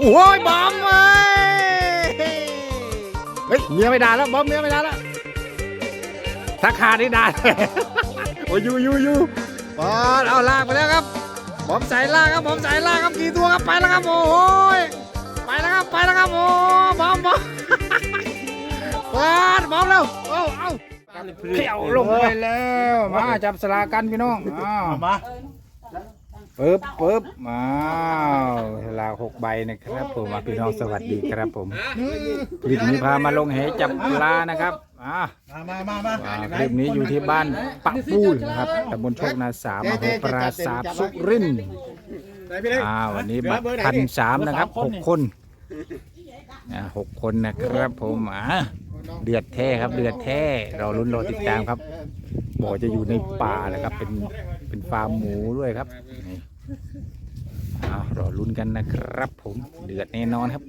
โอ้ยบอมเว้ยเฮ้ยเมียไม่ด่าแล้วบอมเมียไม่ด่าแล้วถ้าขาดนี่ด่าโอ้ยอยูอยูอยูบอลเอาลากไปแล้วครับบอมใส่ลากครับบอมใส่ลากครับกี่ตัวครับไปแล้วครับโอ้ยไปแล้วครับไปแล้วครับโอ้บอมบอมบอลบอมเร็วเอาเอาเขี่ยวลงไปแล้วมาจับสลากกันพี่น้องอ้าวมา ปึ๊บปึ๊บอ้าวลาหกใบนะครับ ผมอะพี่น้องสวัสดีครับผมคลิปนี้พามาลงเหจับปลานะครับอ่ามามามามาอ่าคลิปนี้อยู่ที่บ้านปะปูนนะครับตำบลโชคนาสามอำเภอปราสาทสุรินทร์อ่าวันนี้บัตรพันสามนะครับหกคนอ่าหกคนนะครับผมอ่าเดือดแท้ครับเดือดแท้เราลุ้นรอติดตามครับ บอกจะอยู่ในป่านะครับ เป็นเป็นฟาร์มหมูด้วยครับนี่เอารอลุ้นกันนะครับ ผมเดือดแน่นอนครับ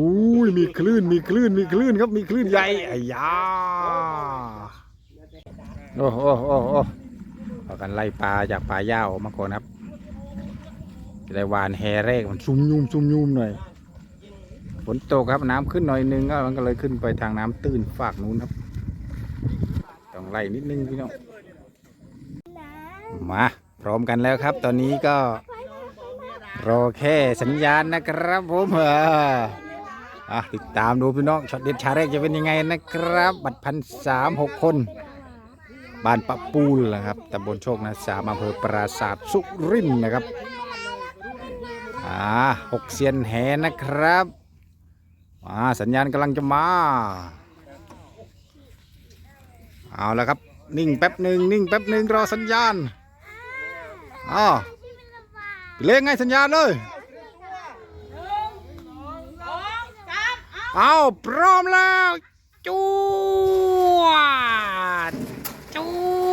อุ้ยมีคลื่นมีคลื่นมีคลื่นครับมีคลื่นใหญ่อ้ยาโอ้โหโอ้โหโอ้โหเอากันไล่ปลาจากป่าหญ้าออกมาก่อนครับจะได้หวานแฮแรกมันซุ่มยุ่มซุ่มยุ่มหน่อยฝนตกครับน้ำขึ้นหน่อยนึงก็มันก็เลยขึ้นไปทางน้ำตื้นฝากนู้นครับต้อง ไล่นิดนึงพี่น้องมาพร้อมกันแล้วครับ ตอนนี้ก็รอแค่สัญญาณนะครับผมเอออะติดตามดูพี่น้องช็อตเด็ดชาแรกจะเป็นยังไงนะครับ บัตรพันสามหกคนบ้านปะปูลนะครับตำบลโชคนาสามอำเภอปราสาทสุรินทร์นะครับอ่าหกเซียนแหนะครับอ่าสัญญาณกำลังจะมา เอาแล้วครับ นิ่งแป๊บหนึ่งนิ่งแป๊บหนึ่งรอสัญญาณอ๋อเล่งไงสัญญาณเลยเอาพร้อมแล้วจวดจ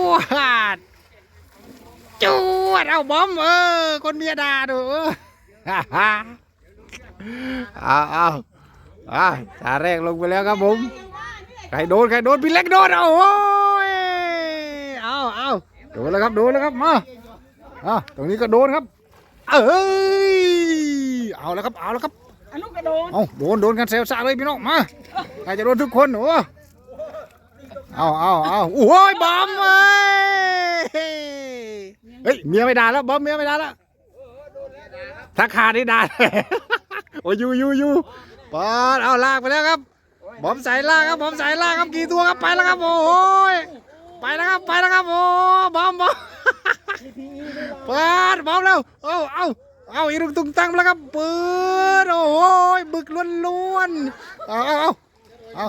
วดจวดเอาบอมเออคนเมียดาดูเออฮ่าฮ่าเอาเอาอ่าตาแรกลงไปแล้วครับผมใครโดนใครโดนพี่เล็กโดนเอาโอ้ยเอาเอา โดนแล้วครับโดนแล้วครับมาอะตรงนี้ก็โดนครับ เอ้ยเอาแล้วครับเอาแล้วครับอันนู้นกระโดดเอาโดนโดนกันเซลซ่าเลยพี่น้องมาใครจะโดนทุกคนโอ้เอาเอาเอาโอ้ยบอมเว้ยเฮ้ยเมียไม่ด่าแล้วบอมเมียไม่ด่าแล้วถ้าขาดนี่ด่าโอ้ยอยูอยูอยูปอดเอาลากไปแล้วครับบอมใส่ลากครับบอมใส่ลากครับกี่ตัวครับไปแล้วครับโอ้ย ไปแล้วครับไปแล้วครับโอ้บอมบอมเปิดบอมเร็วเอาเอาเอาอีรุงตุงตังมาแล้วครับเปิดโอ้ยบึกล้วนๆเอาเอาเอาเอา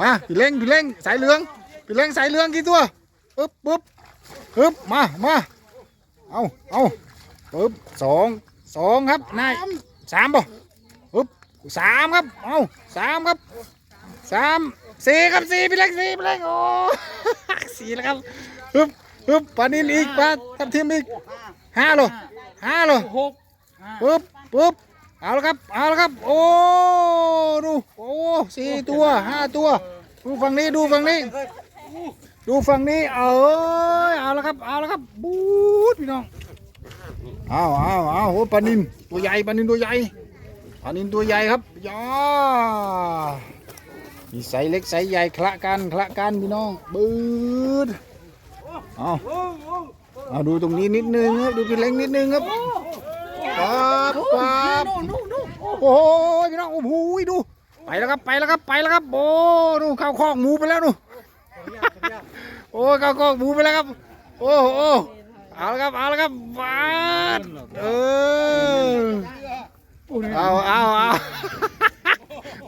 มาพี่เล้งพี่เล้งสายเหลืองพี่เล้งสายเหลืองกี่ตัวปึ๊บปึ๊บปึ๊บมามาเอาเอาปึ๊บสองสองครับนายสามป่ะปึ๊บสามครับเอาสามครับสาม สี่ครับสี่พี่เล็กสี่พี่เล็กโอ้สี่แล้วครับฮึบฮึบปลานินอีกปลาทับทิมอีกห้าโลห้าโลหกปึ๊บปึ๊บเอาละครับเอาละครับ โอ้ดูโอ้สี่ตัวห้าตัว ดูฝั่งนี้ดูฝั่งนี้ดูฝั่งนี้เอาเอ้ยเอาละครับเอาละครับบูดพี่น้องเอาเอาเอาโอ้ปลานินตัวใหญ่ปลานินตัวใหญ่ปลานินตัวใหญ่ครับยา มีไซส์เล็กไซส์ใหญ่คละกันคละกันพี่น้องบืดเอาเอาดูตรงนี้นิดนึงครับดูพี่เล็กนิดนึงครับปั๊บปั๊บโอ้ยพี่น้องโอ้โหดูไปแล้วครับไปแล้วครับไปแล้วครับโอ้ดูเข้าคอกหมูไปแล้วดูโอ้เข้าคอกหมูไปแล้วครับ โอ้โอ้เอาละครับเอาละครับบาดเออเอาเอาเอา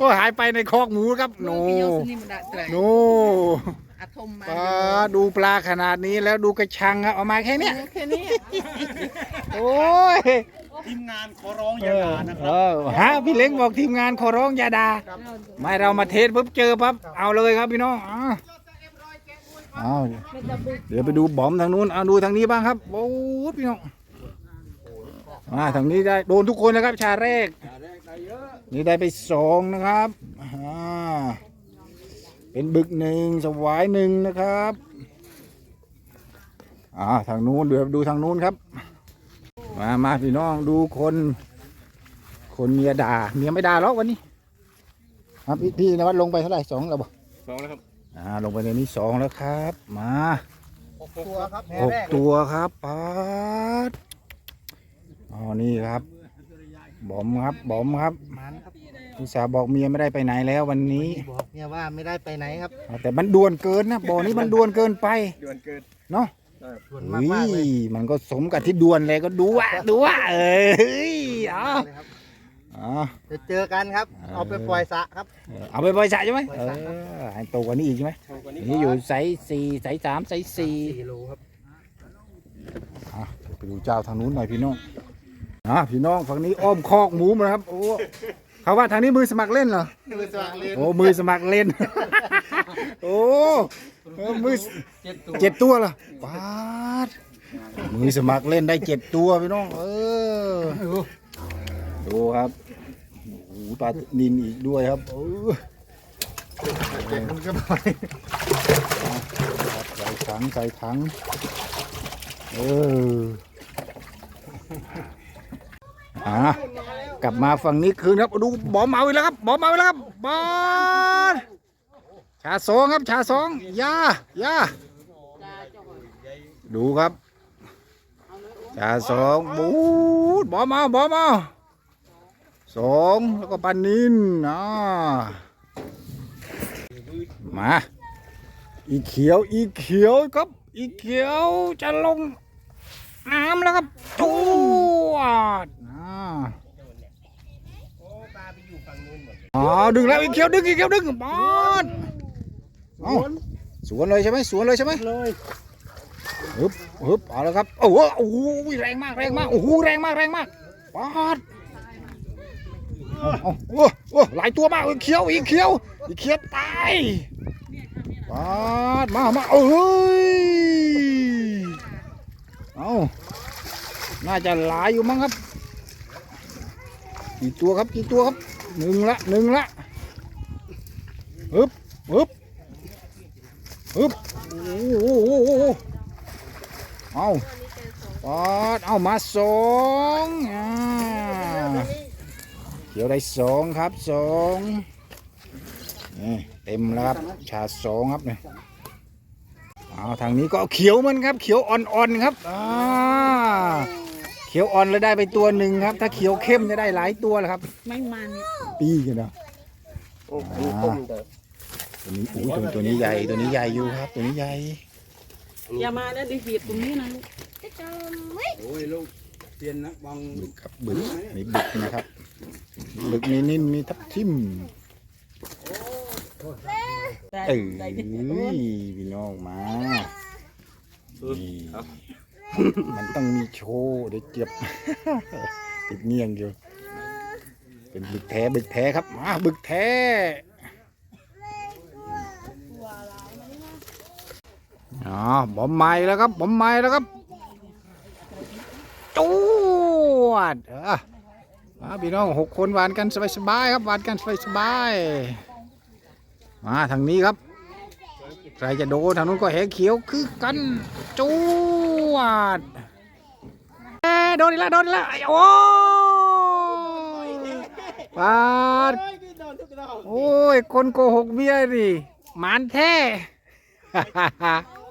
โอ้หายไปในคอกหมูครับโนพี่โยสนิมดาแตรโนอาทมมาปลาดูปลาขนาดนี้แล้วดูกระชังครับเอามาแค่เนี้ยแค่นี้โอ้ยทีมงานขอร้องอย่าด่านะคเอรับอฮะพี่เล้งบอกทีมงานขอร้องอย่าด่าไม่เรามาเทสปุ๊บเจอปั๊บเอาเลยครับพี่น้องอ่าเอาเดี๋ยวไปดูบอมทางนู้นเอาดูทางนี้บ้างครับโอ้ยพี่น้องมาทางนี้ได้โดนทุกคนนะครับชาแรก นี่ได้ไปสองนะครับอ่าเป็นบึกหนึ่งสวายหนึ่งนะครับอ่าทางนู้นเดี๋ยวดูทางนู้นครับ มามาพี่น้องดูคนคคนเมียด่าเมียไม่ด่าหรอกวันนี้ครับพี่พี่นวัดลงไปเท่าไหร่สองแล้วบ่สองแล้วครับอ่าลงไปในนี้สองแล้วครับ มาตัวครับแพ้หกแรกตัวครับปาดอ๋อนี่ครับ บอมครับบอมครับมันครับอุตส่าห์บอกเมียไม่ได้ไปไหนแล้ววันนี้บอกเนี่ยว่าไม่ได้ไปไหนครับอ่าแต่มันด่วนเกินนะบ่อนี้มันด่วนเกินไปเดือนเกินเนาะส่วนเฮ้มากๆเลยยมันก็สมกับที่ด่วนเลยก็ดูอะดูอะเอ้ยเอาเลยครับเอาจะเจอกันครับ เอาไปปล่อยสระครับ เอาไปบริจาคใช่ไหมบริเอจาคครับอให้โตกว่านี้อีกใช่ไหมนี่อยู่ไซส์สี่ไซส์สามไซส์สี่สี่โลครับอะไปดูเจ้าทางนู้นหน่อยพี่น้อง อะพี่น้องฝั่งนี้อ้อมคอกหมูมาแล้วครับ โอ้เขาว่าทางนี้มือสมัครเล่นเหรอ มือสมัครเรียนโอ้ มือสมัครเล่น โอ้เออมือเจ็ดตัวเหรอปาดมือสมัครเล่นได้เจ็ดตัวพี่น้อง เออ ดูครับโอ้โหปลานินอีกด้วยครับเออมันก็ปล่อยใส่ถังใส่ถัง เออ อ่ากลับมาฝั่งนี้คืนครับดูบอมเมาอีกแล้วครับบอมเมาอีกแล้วครับบอลชาสองครับชาสองยายาดูครับชาสองบูดบอมเมาบอมเมาสองแล้วก็ปานินอ่ามาอีเขียวอีเขียวครับ อีเขียวจะลงน้ำแล้วครับจวด อ่าอ๋อดึงแล้วอีเขียวดึงอีเขียวดึงบอลเอาสวนเลยใช่ไหมสวนเลยใช่ไหมเลยฮึบฮึบเอาแล้วครับโอ้โหโอ้โหแรงมากแรงมากโอ้โหแรงมากแรงมากบอลเอาเอาโอ้โอ้หลายตัวมากอีเขียวอีเขียวอีเขียวตายปาดมามาเอ้ยเอาน่าจะหลายอยู่มั้งครับ กี่ตัวครับกี่ตัวครับหนึ่งละหนึ่งละฮึบฮึบฮึบโอ้โหโอ้โหเอาปาดเอามาสองอ่าเขียวได้สองครับสองนี่เต็มแล้วครับชาสองครับเนี่ยเอาทางนี้ก็เขียวเหมันครับ เขียวอ่อนๆครับอ่า เขียวอ่อนแล้วได้ไปตัวหนึ่งครับ ถ้าเขียวเข้มจะได้หลายตัวแหละครับ ไม่มันปีกันเนาะโอ้โหตัวนี้อุ้ยตัวตัวนี้ใหญ่ตัวนี้ใหญ่อยู่ครับ ตัวนี้ใหญ่อย่ามาแล้วดิหีดตรงนี้นะลูกโอ้ยลูกเปลี่ยนนะบางบึกครับบึกนี่บึกนะครับบึกนี่นิ่มมีทับทิมได้เอ้ยได้ดิพี่น้องมานี่ มันต้องมีโชว์เดี๋ยวเจ็บติดเงียงอยู่ เป็นบึกแท้บึกแท้ครับมาบึกแท้อ๋อบอมไม้แล้วครับบอมไม้แล้วครับจวดเออมาพี่น้องหกคนหวานกันสบายๆครับหวานกันสบายๆมาทางนี้ครับ ใครจะโดนทางนู้นก็แหเขียวคือกันจ วดเอ้โดนอีกแล้วโดนอีกแล้วไอ้โอ้ยปาดโอ้ย คนโกหกเมียดิหมานแท้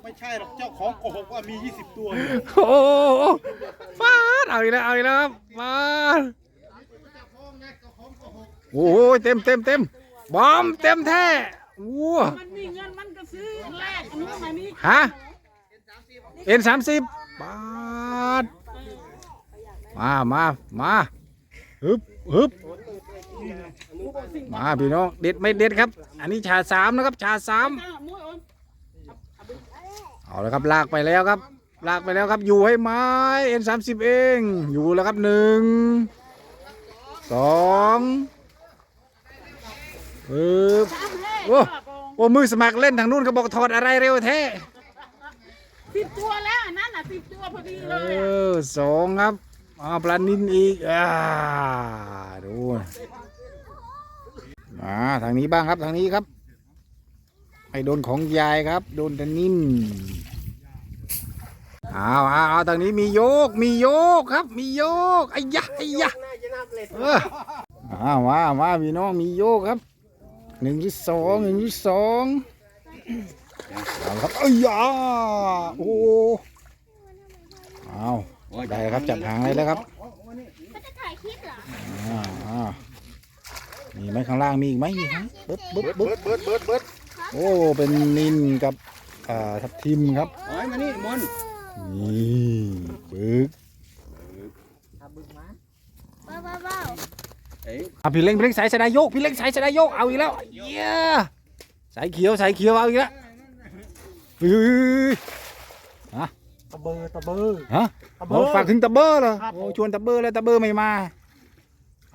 ไม่ใช่หรอกเจ้าของโกหกว่ามี 20 ตัวโอ้โหปาดเอาอีกแล้วเอาอีกแล้วครับปาดโอ้โหเต็มเต็มเต็มบอมเต็มแท้วัวมันมีเงินมันก็ซื้อแลกอันนู้นอันนี้ฮะ เอ็นสามสิบบาทมามามาฮึบฮึบมาพี่น้องเด็ดไม่เด็ดครับ อันนี้ชาสามนะครับ ชาสามเอาแล้วครับลากไปแล้วครับ ลากไปแล้วครับอยู่ให้ไม้เอ็นสามสิบเอง อยู่แล้วครับหนึ่งสองปึ๊บโอ้โอ้มือสมัครเล่นทางนู้นเขาบอกถอดอะไรเร็วแท้ สิบตัวแล้วนั่นอะสิบตัวพอดีเอเลยอะอสองครับอาปลานินอีกอ่าดูมาทางนี้บ้างครับทางนี้ครับไอ้โดนของยายครับ โดนแต่นิ่มเอาเอาเอาทางนี้มีโยกมีโยกครับ มีโยกไอ้ยะไอ้ยะน่าจะนับเลยเออมามามาพี่น้องมีโยกครับหนึ่งที่สองหนึ่งที่สอง เอาละครับเอ้ยยาโอ้เอาได้แล้วครับจับหางเลยแล้วครับเขาจะถ่ายคลิปเหรออ่าอ่ามีไหมข้างล่างมีอีกไหมมีไหมปึ๊บปึ๊บบึ๊บดเบิดเบิดเบิดโอ้เป็นนินกับอ่าทับทิมครับโอ้ยมานี่มนนี่ปึ๊กเบาเบาเบาเอ้ยอะพี่เล็งพี่เล็งสายสไดายโยกพี่เล็งสายสไดายโยกเอาอีกแล้วเย้สายเขียวสายเขียวเอาอีกแล้ว เฮ้ยตะเบอร์ตะเบอร์ ฮะตะเบโอ้อร์ ฝากถึงตะเบอร์เหรอครับโอ้ชวนตะเบอร์แล้วตะเบอร์ไม่มา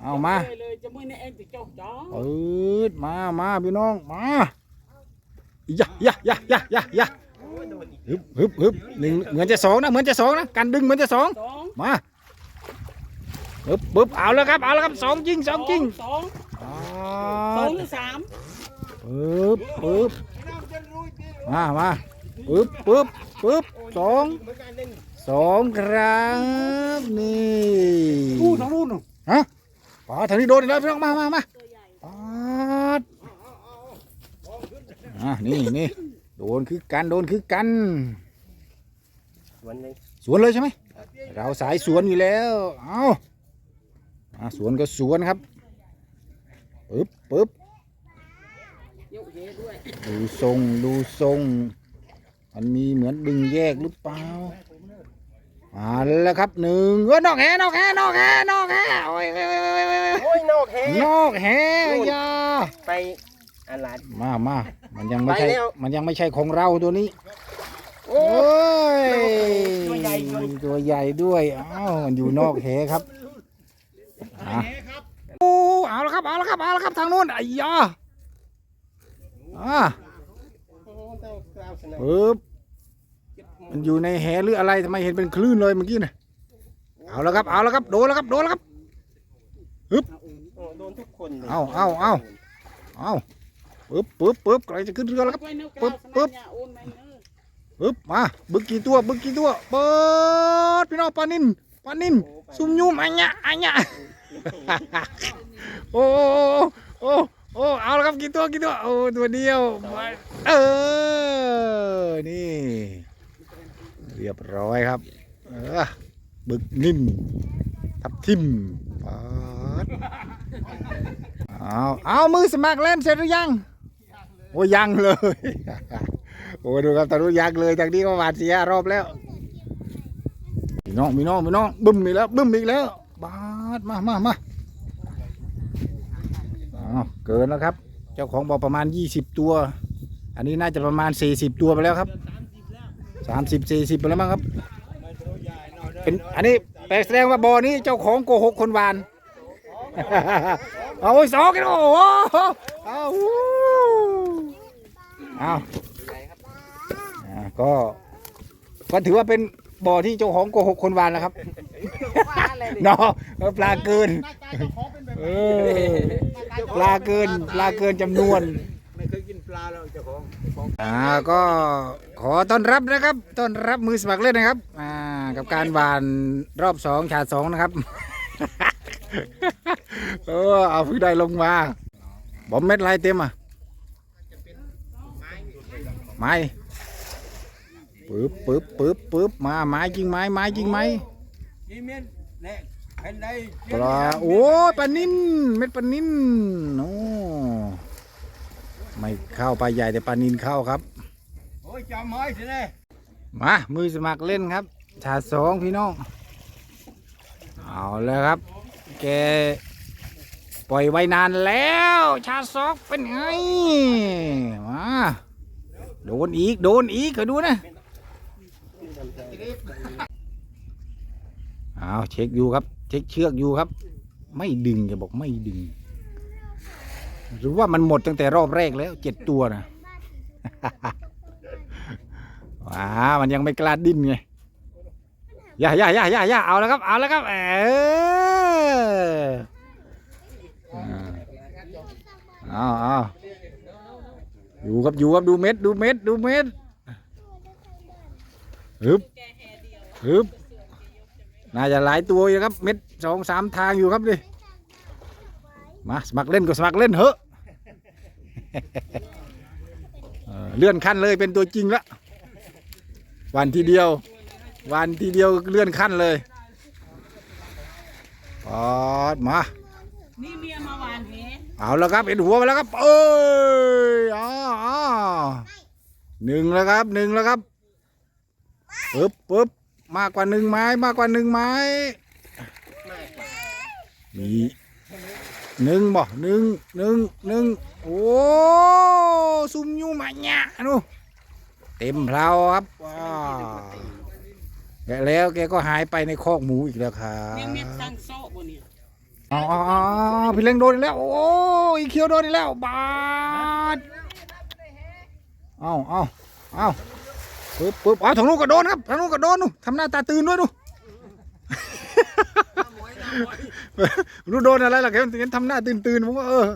เอามา เลยเลยจะมือในเอ็นติเจ้าจ้อปืดมามาพี่น้อง มาอยะยะยะยะยะยะฮึบฮึบฮึบหนึ่งเหมือนจะสองนะ เหมือนจะสองนะ การดึงเหมือนจะสองสองมาปึ๊บปึ๊บเอาแล้วครับ เอาแล้วครับสองจริงสองจริงสองอ่สอางหรือสามปึ๊บปึ๊บมามา ปึ๊บปึ๊บปึ๊บสองสองครับนี่นู่นทางนู่นฮะป๋าทางนี้โดนอีกแล้วพี่น้องมามามาปาดอะนี่นี่โดนคือกันโดนคือกันวันนี้สวนเลยใช่ไหมเราสายสวนอยู่แล้วเอาอะสวนก็สวนครับปึ๊บปึ๊บยกเฮด้วยดูทรงดูทรง มันมีเหมือนดึงแยกหรือเปล่ามาแล้วครับหนึ่งเออนอกแหนอกแหนอกแหนอกแหโอ้ยโอ้ยโอ้ยโอ้ยโอ้ยโอ้ยนอกแฮนอกแหอยาไปอะไรมามามันยังไม่ใช่ไปแล้วมันยังไม่ใช่ของเราตัวนี้โอ้โอ้ยตัวใหญ่ด้วยตัวใหญ่ด้วยอ้าวมันอยู่นอกแหครับอะโอ้เอาละครับเอาละครับเอาละครับทางโน้นไอ้ยาอ่า ปึ๊บมันอยู่ในแหหรืออะไรทำไมเห็นเป็นคลื่นเลยเมื่อกี้น่ะเอาละครับเอาละครับโดนแล้วครับโดนแล้วครับโดนทุกคนเลยเอาเอาเอาเอาปึ๊บปึ๊บปึ๊บใครจะขึ้นเรือแล้วครับไว้นึกปึ๊บปึ๊บโอนไปเนอะปึ๊บมาบึกกี่ตัวบึกกี่ตัวเปิดพี่น้องปลานินปลานินซุ่มยุ่มอันเนี้ยอันเนี้ยโอ้โอ้ โอ้เอาละครับกี่ตัวกี่ตัวโอ้ตัวเดียวเออนี่ เรียบร้อยครับ เออบึกนิ่มทับทิมปาดเอาเอามือสมัครเล่นเสร็จหรือยังโอ้ยังเลย โอ้ดูครับตารุยังเลยจากนี้ก็หวาดเสียรอบแล้วมีน้องมีน้องมีน้องบึ้มอีกแล้วบึ้มอีกแล้วบาดมามามา เกินแล้วครับ เจ้าของบอกประมาณ 20 ตัว อันนี้น่าจะประมาณ 40 ตัวไปแล้วครับ 30 40ไปแล้วมั้งครับ เป็นอันนี้แปลแสดงว่าบอนี้เจ้าของโกหกคนหวานเอาสองกันโอ้โหเอาวู้เอาอ่าก็ก็ถือว่าเป็น บ่อที่เจ้าของโกหกคนหวานแล้วครับเนาะเออปลาเกิน หน้าตาเจ้าของเป็นแบบเออปลาเกิน ปลาเกินจำนวน ไม่เคยกินปลาแล้วเจ้าของอ่าก็ขอต้อนรับนะครับต้อนรับมือสมัครเล่นนะครับอ่ากับการหวานรอบสองฉาดสองนะครับ เออเอาพื้นได้ลงมาบอมเม็ดลายเต็มอะไม้ ปึ๊บปึ๊บปึ๊บปึ๊บมาไม้จริงไม้ไม้จริงไหมนี่เมียนเนี่ยเป็นไรปลาโอ้ยปลานิ่นเม็ดปลานิ่นโอ้ไม่เข้าปลาใหญ่แต่ปลานิ่นเข้าครับโอ้ยจำไว้สิเนี่ยมามือสมัครเล่นครับชาติสองพี่น้องเอาแล้วครับ แกปล่อยไว้นานแล้ว ชาติสองเป็นไงมาโดนอีกโดนอีกเคยดูนะเอาเช็คอยู่ครับ เช็คเชือกอยู่ครับ ไม่ดึงแกบอกไม่ดึง หรือว่ามันหมดตั้งแต่รอบแรกแล้วเจ็ดตัวนะว้ามันยังไม่กล้าดิ้นไงย่าย่าย่าย่าย่าเอาแล้วครับ เอาแล้วครับ เออเอาเอาอยู่ครับอยู่ครับดูเม็ดดูเม็ดดูเม็ด ฮึบฮึบน่าจะหลายตัวอยู่ครับ เม็ดสองสามทางอยู่ครับดิมาสมัครเล่นก็สมัครเล่นเถอะเออเลื่อนขั้นเลยเป็นตัวจริงละวันทีเดียว วันทีเดียวเลื่อนขั้นเลยปอดมานี่เมียมาหวานแหเอาแล้วครับเห็นหัวมาแล้วครับเอ้ยอ๋ออ๋อหนึ่งแล้วครับหนึ่งแล้วครับ ปึ๊บปึ๊บมากกว่าหนึ่งไม้มากกว่าหนึ่งไม้มีหนึ่งบ่หนึ่งหนึ่งหนึ่งโอ้ซุ่มยูมาเนี่ยนูเต็มเพลาครับว้าวแกแล้วแกก็หายไปในคอกหมูอีกแล้วครัยังเม็ดบสังโซ่บ่เนี่ยอ๋ออ๋ออ๋อพี่เล้งโดนอีกแล้ว โอ้ยอีเขียวโดนอีกแล้ว บาด เอาเอาเอา ปึ๊บปึ๊บเอาทางนู้นก็โดนครับทางนู้นก็โดนนู่นทำหน้าตาตื่นด้วยนู่นรู้โดนอะไรล่ะแกเห็นทำหน้าตื่นตื่นๆผมก็เออ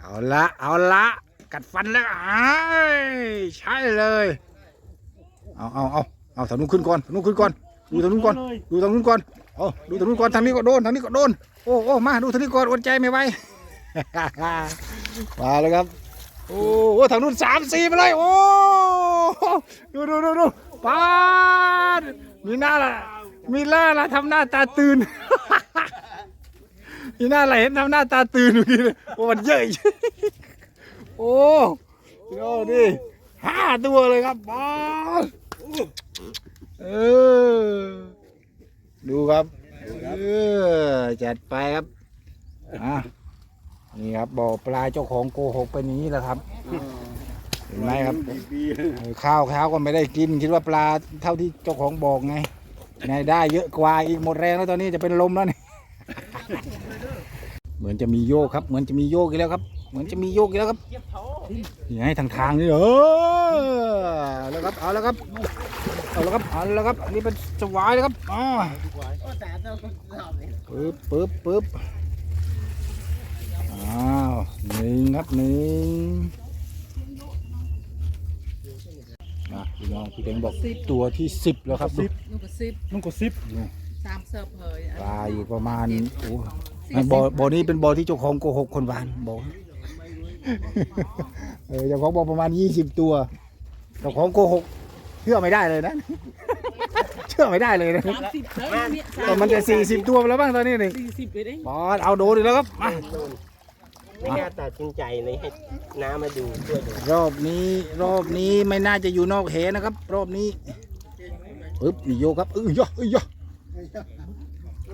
เอาละเอาละกัดฟันแล้วอ้ายใช่เลย เอาเอาเอาเอาทางนู้นขึ้นก่อนทางนู้นขึ้นก่อน ดูทางนู้นก่อน ดูทางนู้นก่อนเอาดูทางนู้นก่อนทางนี้ก็โดนทางนี้ก็โดน โอ้โอ้มาดูทางนี้ก่อนอดใจไม่ไหวมาเลยครับ โอ้โหทางนู้นสามสี่ไปเลยโอ้ดูดูดูดูปาดมีหน้าละมีหน้าละทำหน้าตาตื่น มีหน้าอะไรเห็นทำหน้าตาตื่นเมื่อกี้เลยโอ้มันเยอะอีกโอ้โอ้ดิห้าตัวเลยครับบอสเออดูครับเออจัดไปครับอะ นี่ครับบ่อปลาเจ้าของโกหกเป็นอย่างนี้แหละครับเห็นไหมครับเออข้าวข้าวก็ไม่ได้กิน คิดว่าปลาเท่าที่เจ้าของบอกไงไงได้เยอะกว่าอีกหมดแรงแล้วตอนนี้จะเป็นลมแล้วนี่เหมือนจะมีโยกครับ เหมือนจะมีโยกอีกแล้วครับ เหมือนจะมีโยกอีกแล้วครับนี่ให้ทางทางนี่เออเอาแล้วครับเอาแล้วครับเอาแล้วครับเอาแล้วครับอันนี้เป็นสวายแล้วครับอ่าปึ๊บปึ๊บปึ๊บ อ้าวหนึ่งครับหนึ่งอะพี่น้องพี่เด้งบอกตัวที่สิบแล้วครับสิบนุ่งกระซิบนุ่งกดซิปสามเสิร์ฟเฮยปลาอยู่ประมาณโอ้ไม่บ่อบ่อนี้เป็นบ่อที่เจ้าของโกหกคนหวานบอกเออเจ้าของบอกประมาณยี่สิบตัวเจ้าของโกหกเชื่อไม่ได้เลยนะ เชื่อไม่ได้เลยนะสามสิบเฮ้ยเนี่ยแต่มันจะสี่สิบตัวไปแล้วบ้างตอนนี้นี่สี่สิบไปได้ บอสเอาโดนอีกแล้วครับมา ไม่น่าตัดสินใจเลยให้น้ามาดูช่วยดูรอบนี้รอบนี้ไม่น่าจะอยู่นอกเหนะครับ รอบนี้ปึ๊บนี่โยกครับเออยะเออยะ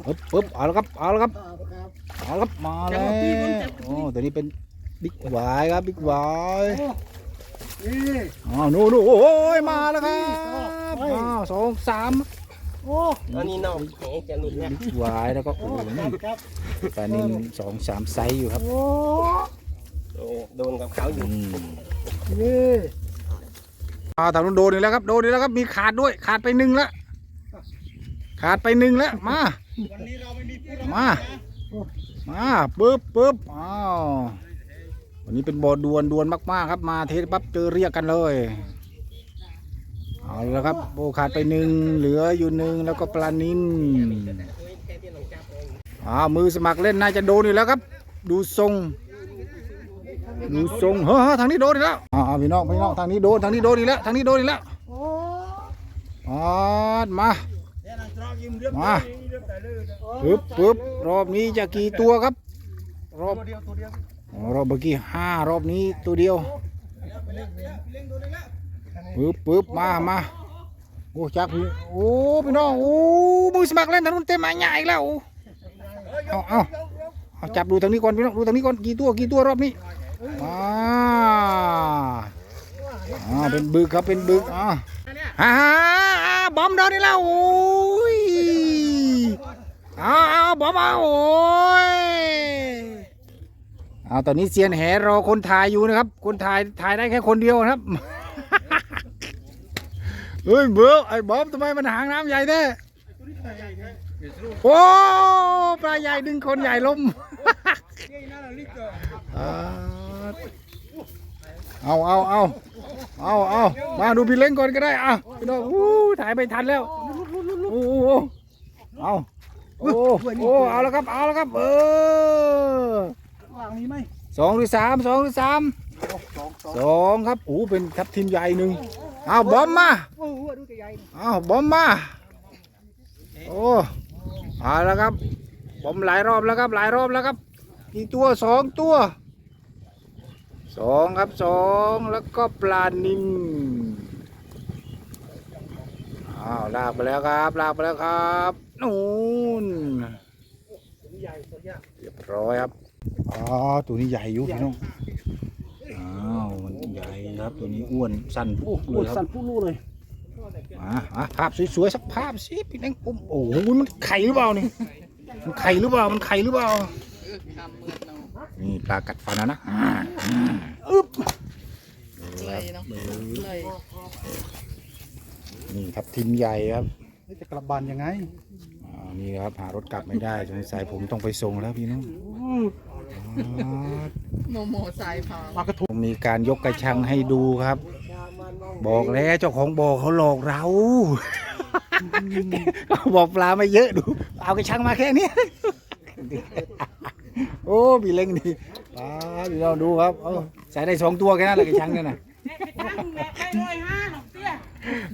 ปึ๊บปึ๊บเอาละครับเอาละครับเอาละครับมาแล้วโอ้ตัวนี้เป็นบิ๊กหวายครับบิ๊กหวายอ๋อนู่นนู่นโอ้ยมาแล้วครับอ้าวสองสาม ตอนนี้นอกแหจะหลุดแล้วบิ๊กหวายแล้วก็โอ้โหนี่ปลานินสองสามไซส์อยู่ครับโอ้โดนกับเขาอยู่อืมอ่าทางนู้นโดนอีกแล้วครับ โดนอีกแล้วครับมีขาดด้วย ขาดไปหนึ่งแล้วขาดไปหนึ่งแล้วมามามาปึ๊บปึ๊บอ้าววันนี้เป็นบอดวนดวนมากๆครับ มาเทปั๊บเจอเรียกกันเลย เอาแล้วครับโบขาดไปหนึ่งเหลืออยู่หนึ่งแล้วก็ปลานินอ่ามือสมัครเล่นน่าจะโดนอีกแล้วครับ ดูทรง ดูทรงเฮ้อทางนี้โดนอีกแล้วอ่าพี่น้องพี่น้องทางนี้โดนทางนี้โดนอีกแล้วทางนี้โดนอีกแล้วอ๋อมามาปึ๊บปึ๊บรอบนี้จะกี่ตัวครับ รอบอ๋อรอบเมื่อกี้ห้ารอบนี้ตัวเดียว ปึ๊บปึ๊บมามาโอ้จักพี่โอ้พี่น้องโอ้มือสมัครเล่นทางนู้นเต็มมาใหญ่อีกแล้วโอ้เอาเอาเอาจับดูทางนี้ก่อนพี่น้องดูทางนี้ก่อนกี่ตัวกี่ตัวรอบนี้อ่าอ่าเป็นบึกครับเป็นบึกอ่าฮ่าฮ่าอ่าบอมโดนอีกแล้วโอ้ยเอาเอาบอมเอาโอ้ยเอาตอนนี้เซียนแหรอคนถ่ายอยู่นะครับ คนถ่ายถ่ายได้แค่คนเดียวนะครับ เฮ้ยเบื่อไอ้บอมทำไมมันหางน้ำใหญ่แท้โอ้ปลาใหญ่ดึงคนใหญ่ล้มเอาเอาเอาเอาเอามาดูพี่เล้งก่อนก็ได้อะพี่น้องอู้ถ่ายไม่ทันแล้วโอ้โหเอาโอ้โอ้เอาแล้วครับเอาแล้วครับ เออสองหรือสามสองหรือสามสองสองสองครับโอ้เป็นทัพทีมใหญ่หนึ่ง เอาบอมมาอ้โหดูตัวใหญ่เอาบอมมา โอ้เอาแล้วครับ บอมหลายรอบแล้วครับ หลายรอบแล้วครับกี่ตัวสองตัวสองครับสองแล้วก็ปลานินอ้าวลากไปแล้วครับ ลากไปแล้วครับนู่นใหญ่ตัวใหญ่เรียบร้อยครับอ๋อตัวนี้ใหญ่อยู่พี่น้องอ้าวมั นใหญ่ครับ ตัวนี้อ้วนสั้นปุ๊บเลยครับสั่นผู้รู้เลยมามาภาพสวยๆสักภาพสิพี่แดงปุ๊บโอ้โหมันไข่หรือเปล่านี่มันไข่หรือเปล่ามันไข่หรือเปล่านี่ปลากัดฟันนะนะอ่าอ่าอึ๊บเลยเนาะนี่ครับทีมใหญ่ครับนี่จะกลับบ้านยังไงอ่านี่ครับหารถกลับไม่ได้สงสัยผมต้องไปส่งแล้วพี่น้องอ่า โมโมสายพาปลากระทุผมมีการยกกระชังให้ดูครับ บอกแล้วเจ้าของบ่อเขาหลอกเราเขาบอกปลาไม่เยอะดู เอากระชังมาแค่นี้โอ้มีเล็งดีปลาดีเราดูครับ เอาใส่ได้สองตัวแค่นั้นแหละกระชังเนี่ยนะช่างแม่ได้ร้อยห้าหนอกเตี้ย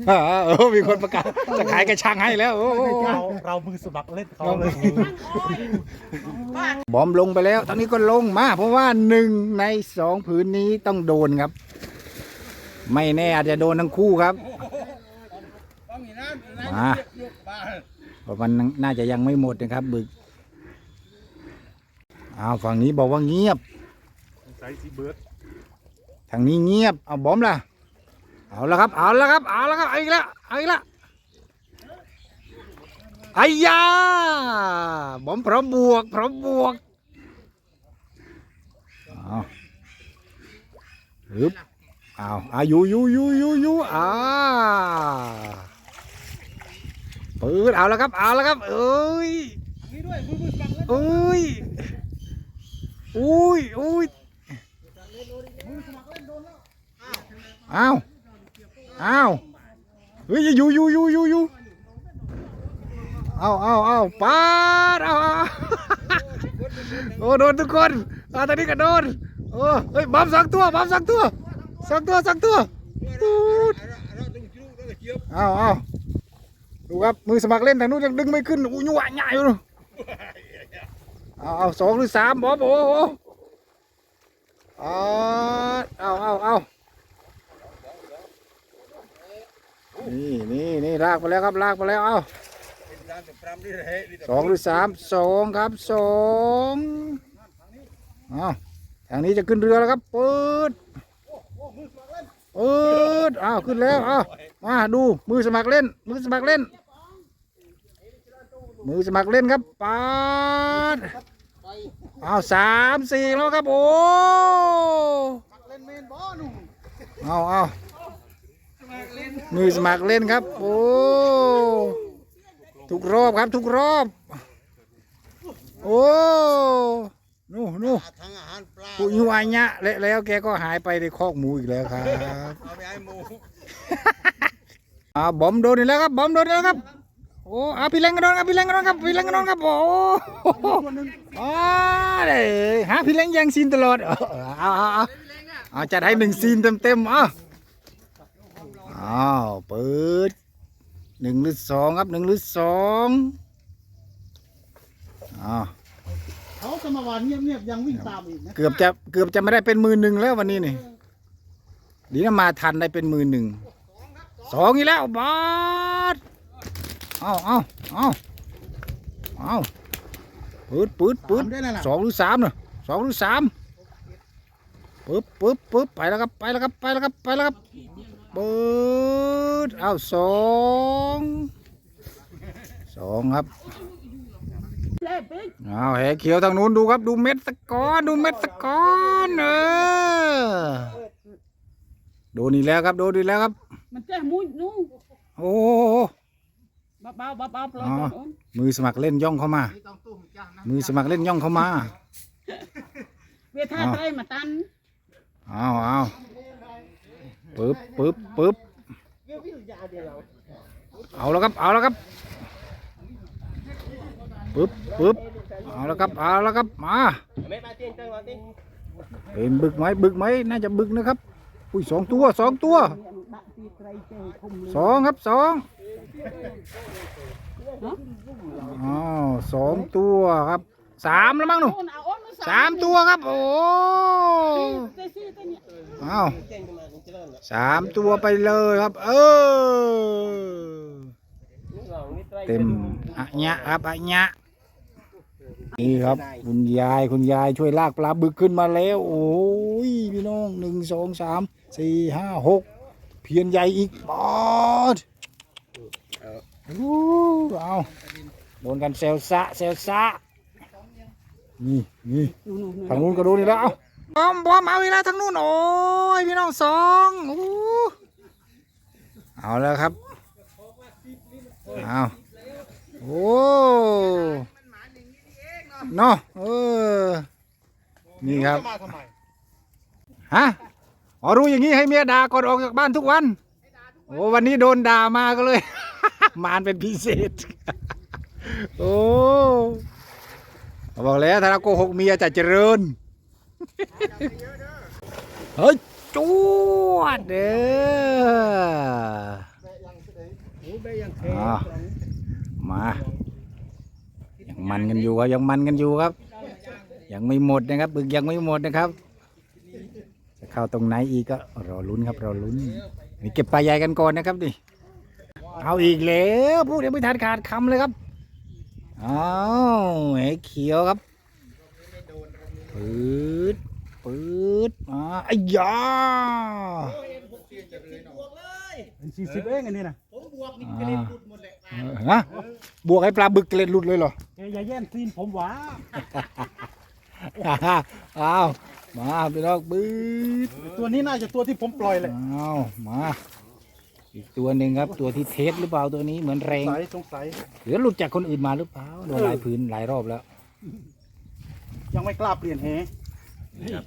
อ่าเออมีคนประกาศจะขายกระชังให้แล้วโอ้โหเราเรามือสมัครเล่นเขาเลยบอมลงไปแล้ว ตอนนี้ก็ลงมา เพราะว่าหนึ่งในสองผืนนี้ต้องโดนครับ ไม่แน่อาจจะโดนทั้งคู่ครับมาเพราะมันน่าจะยังไม่หมดนะครับ บึกอ้าวฝั่งนี้บอกว่าเงียบใส่สีเบิร์ดทางนี้เงียบเอาบอมล่ะ เอาละครับ เอาละครับ เอาละครับเอาอีกแล้วเอาอีกแล้วไอ้ยาบอมพร้อมบวกพร้อมบวกเอาฮึบเอาอาอยู่อยู่อยู่อยู่อยู่อ่าปืนเอาละครับ เอาละครับเอ้ยนี่ด้วยมือมือสมัครเล่นเอ้ยอุ้ยอุ้ยอ้าว อ้าวเฮ้ยอยู่อยู่อยู่อยู่อยู่เอาเอาเอาปาดเอาโอ้โดนทุกคนอาตอนนี้ก็โดนโอ้เฮ้ยบัมสองตัวบัมสองตัวสองตัวสองตัวเอาเอาดูครับมือสมัครเล่นทางนู้นยังดึงไม่ขึ้นอู้ยวะใหญ่อยู่เอาเอาสองหรือสามบอโอ้โหเอาเอาเอาเอา นี่นี่นี่ลากไปแล้วครับลากไปแล้วเอาสองหรือสามสองครับสองเอาทางนี้จะขึ้นเรือแล้วครับเปิดเปิดเอาขึ้นแล้วเอามาดูมือสมัครเล่น มือสมัครเล่น มือสมัครเล่นครับปาดเอาสามสี่แล้วครับโอ้เล่นเมนบอลนู่นเอาเอา มือสมัครเล่นครับ โอ้ทุกรอบครับทุกรอบ โอ้นู่นนู่นทางอาหารปลาปุยวายะและแล้วแกก็หายไปในคอกหมูอีกแล้วครับเอาไปให้หมูอ่าบอมโดนอีกแล้วครับบอมโดนอีกแล้วครับโอ้อาพี่เล้งก็โดนครับพี่เล้งก็โดนครับพี่เล้งก็โดนครับโอ้อ๋อเลยหาพี่เล้งแย่งซีนตลอดเอาเอาเอาเอาเอาจัดให้หนึ่งซีนเต็มๆอะ อ้าวเปิดหนึ่งหรือสองครับหนึ่งหรือสองอ้าวเขาจะมาหวานเงียบๆยังวิ่งตามอีกนะเกือบจะเกือบจะไม่ได้เป็นมือหนึ่งแล้ววันนี้นี่ดีนะมาทันได้เป็นมือหนึ่งสองอีกแล้วบาสเอาเอาเอาเอาปืดปืดปืดได้แล้วล่ะสองหรือสามเนาะสองหรือสามปึ๊บปึ๊บปึ๊บไปแล้วครับไปแล้วครับไปแล้วครับไปแล้วครับ ปืดเอาสองสองครับเล่ปิ๊กเอาแหเขียวทางนู้นดูครับดูเม็ดตะกอนดูเม็ดตะกอนเออโดนอีกแล้วครับโดนอีกแล้วครับ มันเจ๊มุ้ยนู้โอ้โหเบาเบาเบาเบาปล่อยอ๋อก่อนมือสมัครเล่นย่องเข้ามา มือสมัครเล่นย่องเข้ามา เวทาไตรมาตันเอาเอา ปึ๊บปึ๊บปึ๊บเอาแล้วครับ เอาแล้วครับปึ๊บปึ๊บเอาแล้วครับ เอาแล้วครับ มาเป็นบึกไหมบึกไหมน่าจะบึกนะครับ อุ้ยสองตัวสองตัวสองครับสองอ้าวสองตัวครับสามแล้วมั้งหนูสามตัวครับ โอ้อ้าว สามตัวไปเลยครับ เออ เต็มอะญะครับอะญะนี่ครับ คุณยายคุณยายช่วยลากปลาบึกขึ้นมาแล้ว โอ้ยพี่น้องหนึ่งสองสามสี่ห้าหกเพียนใหญ่อีกปอดอู้เอาโดนกันเซลซะเซลซะนี่นี่ทางนู้นก็โดนอีกแล้วเอา บอมบอมเอาอีกแล้วทางนู้นโอ้ยพี่น้องสองอู้เอาแล้วครับเอาโอ้เนาะเออนี่ครับฮะอ๋อรู้อย่างนี้ให้เมียด่าก่อนออกจากบ้านทุกวันโอ้วันนี้โดนด่ามาก็เลย มานเป็นพิเศษ โอ้บอกแล้วถ้าเราโกหกเมียจะเจริญ เฮ้ยจวดเด้อมายังมันกันอยู่ครับยังมันกันอยู่ครับ ยังไม่หมดนะครับบึกยังไม่หมดนะครับ จะเข้าตรงไหนอีกก็รอลุ้นครับรอลุ้นนี่เก็บปลาใหญ่กันก่อนนะครับดิเอาอีกแล้วพูดยังไม่ทันขาดคำเลยครับอ้าวไอ้เขียวครับ ปืดปืดอ่าไอ้ยาสี่สิบเองอันนี้นะอ่าฮะบวกให้ปลาบึกเกล็ดหลุดเลยเหรอแกอย่าแย่งซีนผมหวาอ้าวมาพี่น้องปืดตัวนี้น่าจะตัวที่ผมปล่อยเลยอ้าวมาอีกตัวหนึ่งครับตัวที่เทสหรือเปล่าตัวนี้เหมือนแรงสายสงสัยหรือหลุดจากคนอื่นมาหรือเปล่าโดนหลายพื้นหลายรอบแล้ว ยังไม่กล้าเปลี่ยนแห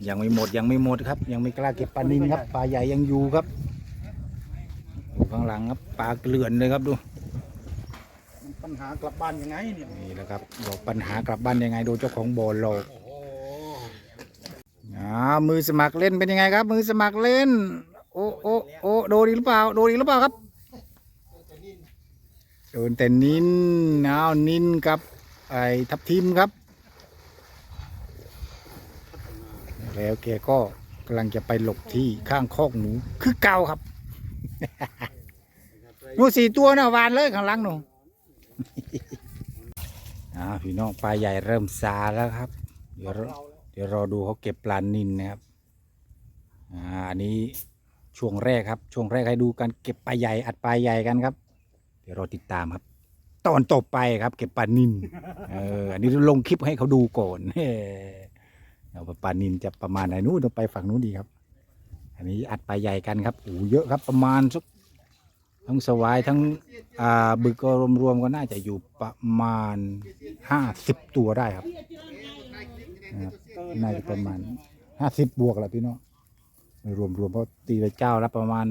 ยังไม่หมดยังไม่หมดครับ ยังไม่กล้าเก็บปลานินครับปลาใหญ่ยังอยู่ครับดูข้างหลังครับปลาเกลื่อนเลยครับดูมันปัญหากลับบ้านยังไงเนี่ยนี่แหละครับบอกปัญหากลับบ้านยังไง โดนเจ้าของบ่อหลอกอ่ามือสมัครเล่นเป็นยังไงครับ มือสมัครเล่น โอ้โอ้โอ้โดนอีกหรือเปล่าโดนอีกหรือเปล่าครับโดนแต่นินเอานินกับไอ้ทับทิมครับ แล้วแกก็กำลังจะไปหลบที่ข้างคอกหมู คือเก่าครับหนูสี่ตัวนะวานเลยข้างหลังหนูอ่าพี่น้องปลาใหญ่เริ่มซาแล้วครับ เดี๋ยวเดี๋ยวรอดูเขาเก็บปลานินนะครับอ่าอันนี้ช่วงแรกครับ ช่วงแรกให้ดูการเก็บปลาใหญ่อัดปลาใหญ่กันครับ เดี๋ยวรอติดตามครับ ตอนต่อไปครับ เก็บปลานินเอออันนี้ลงคลิปให้เขาดูก่อน เฮ้เอาปลานินจะประมาณไหนนู้นต้องไปฝั่งนู้นดีครับ อันนี้อัดปลาใหญ่กันครับโอ้เยอะครับประมาณสักทั้งสวายทั้งอ่าบึกก็รวมๆก็น่าจะอยู่ประมาณห้าสิบตัวได้ครับนะครับน่าจะประมาณห้าสิบบวกแหละพี่น้องไม่รวมๆเพราะตีไปเจ้าละประมาณ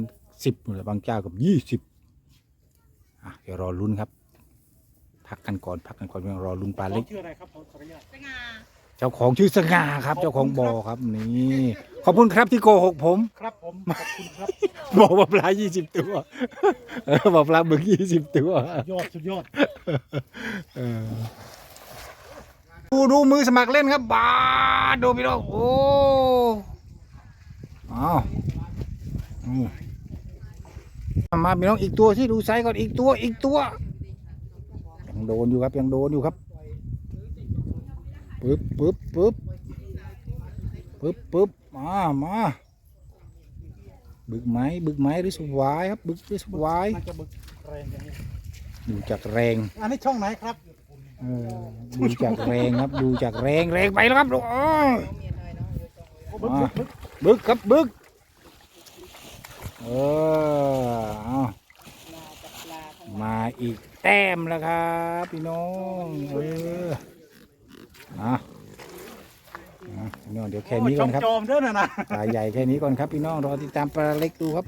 สิบหรือบางเจ้ากับยี่สิบอะเดี๋ยวรอลุ้นครับ พักกันก่อนพักกันก่อนเพียงรอลุ้นปลาเล็กชื่ออะไรครับผมขออนุญาตสง่า เจ้าของชื่อสง่าครับ เจ้าของบ่อครับนี่ขอบคุณครับที่โกหกผม ครับผมขอบคุณครับบอกว่าปลายี่สิบตัวเออบอกปลาบึกยี่สิบตัวยอดสุดยอดดูดูมือสมัครเล่นครับบาดดูพี่น้องโอ้เอาอืมมาพี่น้องอีกตัวที่ดูไซส์ก่อนอีกตัวอีกตัวยังโดนอยู่ครับยังโดนอยู่ครับ ปึ๊บปึ๊บปึ๊บปึ๊บปึ๊บมามาบึกไหมบึกไหมหรือสวายครับบึกหรือสวายน่าจะบึกแรงอย่างนี้ดูจากแรง อันนี้ช่องไหนครับเออดูจากแรงครับ ดูจากแรงแรงไปแล้วครับดูโอ้ยบึกมาบึกบึกบึกครับบึกเออเอามาอีกแต้มแล้วครับ พี่น้องเออ อะอะพี่น้องเดี๋ยวแค่นี้ก่อนครับช่งจอมเด้อนะนะปลาใหญ่แค่นี้ก่อนครับพี่น้องรอติดตามปลาเล็กดูครับ